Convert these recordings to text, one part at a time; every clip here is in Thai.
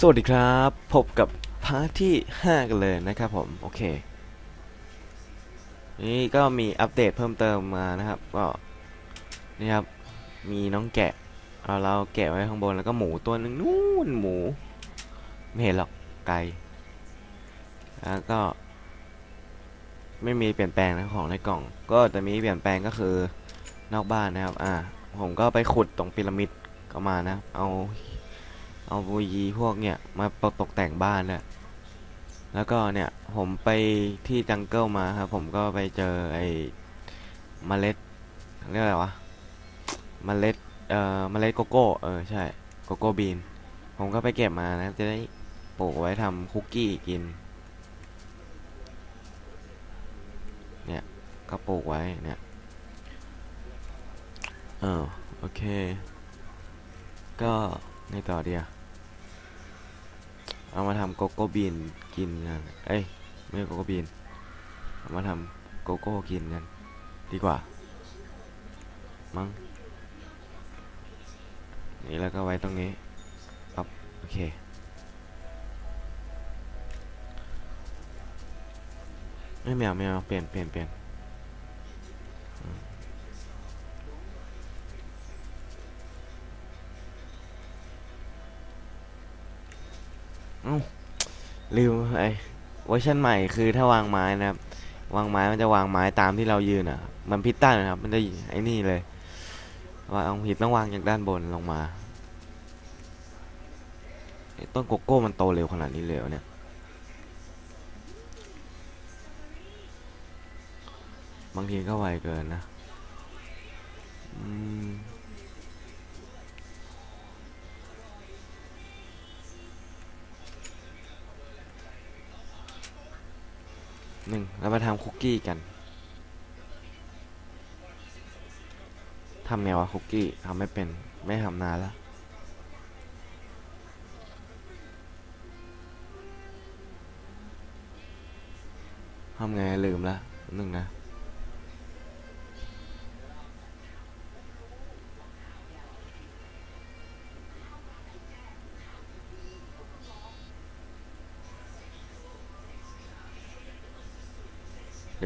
สวัสดีครับ พบกับพาร์ทที่ 5 กันเลยนะครับผม โอเค นี่ก็มีอัปเดตเพิ่มเติมมานะครับ ก็ นี่ครับ มีน้องแกะ เอาเราแกะไว้ข้างบนแล้วก็หมูตัวหนึ่งนู่นหมู ไม่เห็นหรอกไกล แล้วก็ ไม่มีเปลี่ยนแปลงนะของในกล่อง ก็จะมีเปลี่ยนแปลงก็คือนอกบ้านนะครับ อ่า ผมก็ไปขุดตรงพีระมิดก็มานะ เอา เอาบูยีพวกเนี่ยมาตกแต่งบ้านนี่ยแล้วก็เนี่ยผมไปที่จังเกิลมาครับผมก็ไปเจอไอ้เมล็ดเรียกอะไรวะเมล็ดเอ่อเมล็ดโกโก้เออใช่โกโก้บีนผมก็ไปเก็บมานะจะได้ปลูกไว้ทำคุกกี้กิน เนี่ยก็ปลูกไว้เนี่ยเออโอเค ก็ในต่อเดียว เอามาทำโกโก้บีนกินกัน เอ้ย ไม่ใช่โกโก้บีน เอามาทำโกโก้กินกัน ดีกว่า มั้ง นี่แล้วก็ไว้ตรงนี้ปั๊บโอเค ไม่ไม่ไม่เอาเปลี่ยนเปลี่ยนเปลี่ยน อ้าลืมไอ้เวอร์ชันใหม่คือถ้าวางไม้นะครับ วางไม้มันจะวางไม้ตามที่เรายืนอะ มันพิดตั้นนะครับ มันจะไอ้นี่เลย ว่างผิดต้องวางจากด้านบนลงมาต้นโกโก้มันโตเร็วขนาดนี้เลยเหรอเนี่ยบางทีก็ไวเกินนะ อืม หนึ่งเรามาทำคุกกี้กันทำไงวะคุกกี้ทำไม่เป็นไม่ทำนานแล้วทำไงลืมละหนึ่งนะ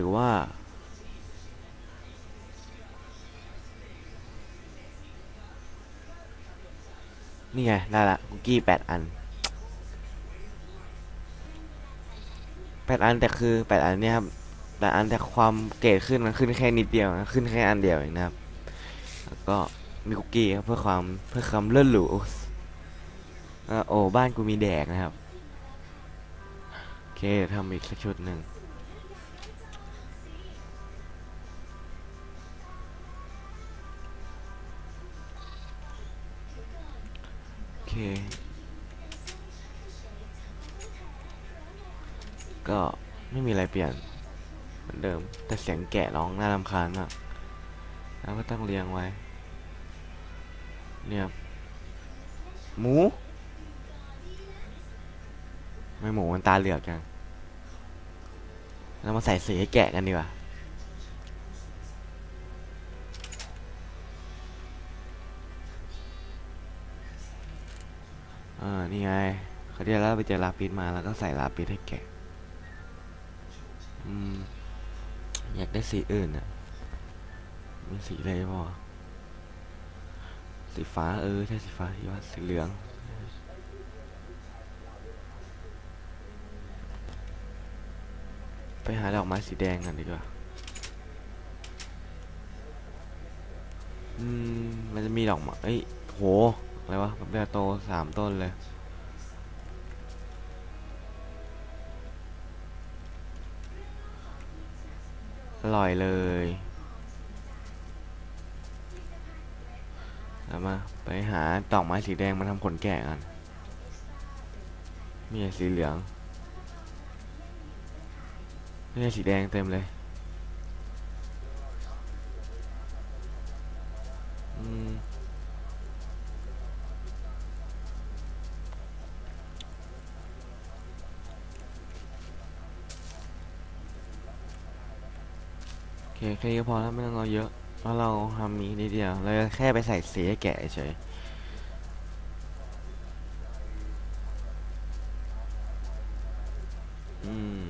รือว่า นี่ไง ได้ละคุกกี้แปดอันแปดอันแต่คือแปดอันเนี่ยครับแปดอันแต่ความเกรดขึ้นมันขึ้นแค่นิดเดียวนะขึ้นแค่อันเดียวเองนะครับ แล้วก็มีคุกกี้ครับเพื่อความเพื่อความเลื่อนหรูอะโอ้บ้านกูมีแดกนะครับ โอเคทำอีกสักชุดหนึ่ง เค ก็ไม่มีอะไรเปลี่ยน เหมือนเดิม แต่เสียงแกะร้องน่ารำคาญมากแล้วก็ต้องเรียงไว้เนี่ยหมู ไม่หมูมันตาเหลือกจังเรามาใส่สีให้แกะกันดีกว่า อ่านี่ไงเขาวที่แล้วไปเจอลาปิดมาแล้วก็ใส่ลาปิดให้แกอืม อยากได้สีอื่นอะมีสีอะไรบ้างสีฟ้าเออใช่สีฟ้าที่ว่าสีเหลืองไปหาดอกไม้สีแดงกันดีกว่า อืม มันจะมีดอกไม้เอ้ย โห อะไรวะแบบเดียวโตสามต้นเลย อร่อยเลยเอามาไปหาดอกไม้สีแดงมาทำขนแกะกัน มีแต่สีเหลืองนี่สีแดงเต็มเลย แค่นี้ก็พอแล้วไม่ต้องเอาเยอะเพราะเราทำมีนิดเดียวเราแค่ไปใส่สีให้แกะเฉยอืม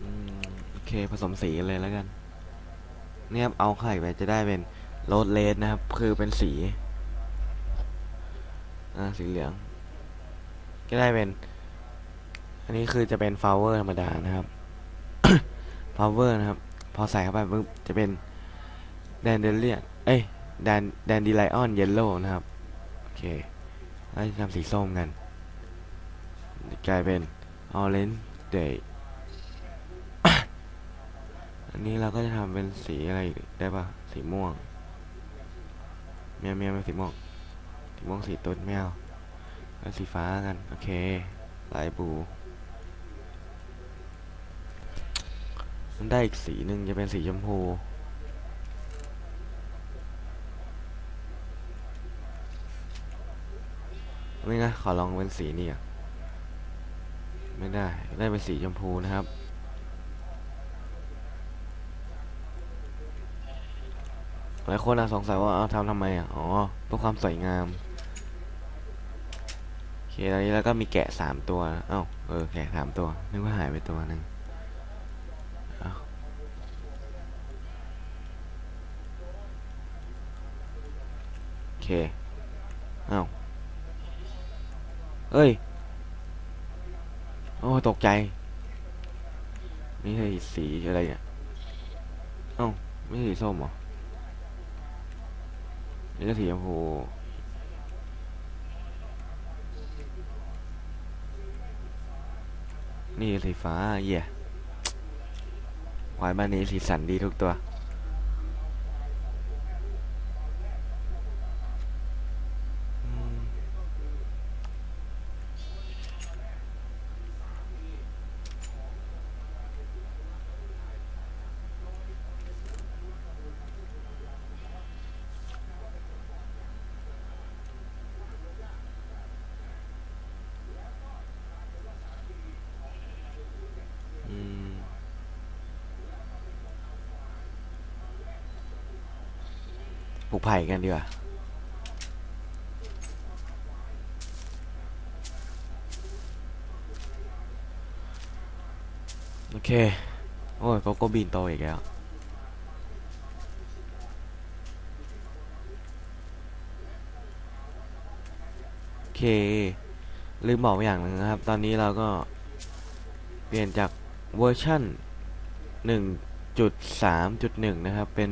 อืมโอเคผสมสีกันเลยแล้วกัน เนี่ยครับเอาไข่ไปจะได้เป็นโรสเลดนะครับ คือเป็นสี อ่าสีเหลือง ก็ได้เป็น อันนี้คือจะเป็นฟาวเวอร์ธรรมดานะครับฟาวเวอร์นะครับ พอใส่เข้าไปปุ๊บจะเป็นแดนเดเลียนเอ้ยแดนแดนดีไลออนเยลโล่นะครับ โอเคแล้วจะทำสีส้มกัน กลายเป็นออเรนจ์เดย์อันนี้เราก็จะทำเป็นสีอะไรได้ปะสีม่วงแมวแมวเป็นสีม่วง ม่วงสีตุ้นแมวแล้วสีฟ้ากัน โอเคลายบูมันได้อีกสีหนึ่งจะเป็นสีชมพูไม่นะขอลองเป็นสีนี่อะไม่ได้ ได้เป็นสีชมพูนะครับ หลายคนอาสงสัยว่าเอาทำทำไมอะ อ๋อเพื่อความสวยงาม ค ตอนนี้แล้วก็มีแกะสามตัว เอ้า เออ แกะสามตัว นึกว่าหายไปตัวหนึ่งเอ้าโอเค เอ้า เอ้ย โอ้ ตกใจนี่ใช่สีอะไรเนี่ย เอ้า ไม่ใช่สีส้มเหรอ นี่ก็สีชมพู นี่สีฟ้าเหี้ย่ควายบ้านนี้สีสันดีทุกตัว ลูกไผ่กันดีกว่าโอเค โอ้ยโกโก้บีนโตอีกแล้วโอเค ลืมบอกอย่างหนึงนะครับ ตอนนี้เราก็เปลี่ยนจากเวอร์ชั่น 1.3.1 นะครับ เป็น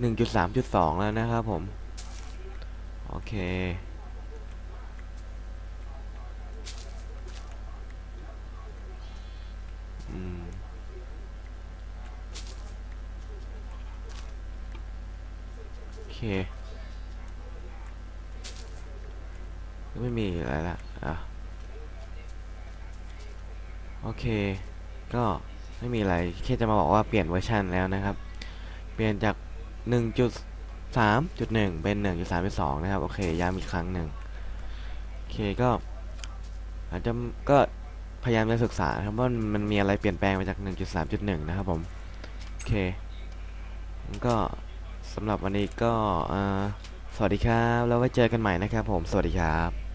1.3.2 แล้วนะครับผม โอเค อืมโอเค ไม่มีอะไรละอะ โอเค ก็ ไม่มีอะไรแค่จะมาบอกว่าเปลี่ยนเวอร์ชันแล้วนะครับ เปลี่ยนจาก 1.3.1 เป็น 1.3.2 นะครับ โอเคย้ำอีกครั้งหนึ่งโอเคก็อาจจะก็พยายามจะศึกษาครับว่ามันมีอะไรเปลี่ยนแปลงไปจาก 1.3.1 นะครับผมโอเคก็สำหรับวันนี้ก็สวัสดีครับ แล้วไว้เจอกันใหม่นะครับผม สวัสดีครับ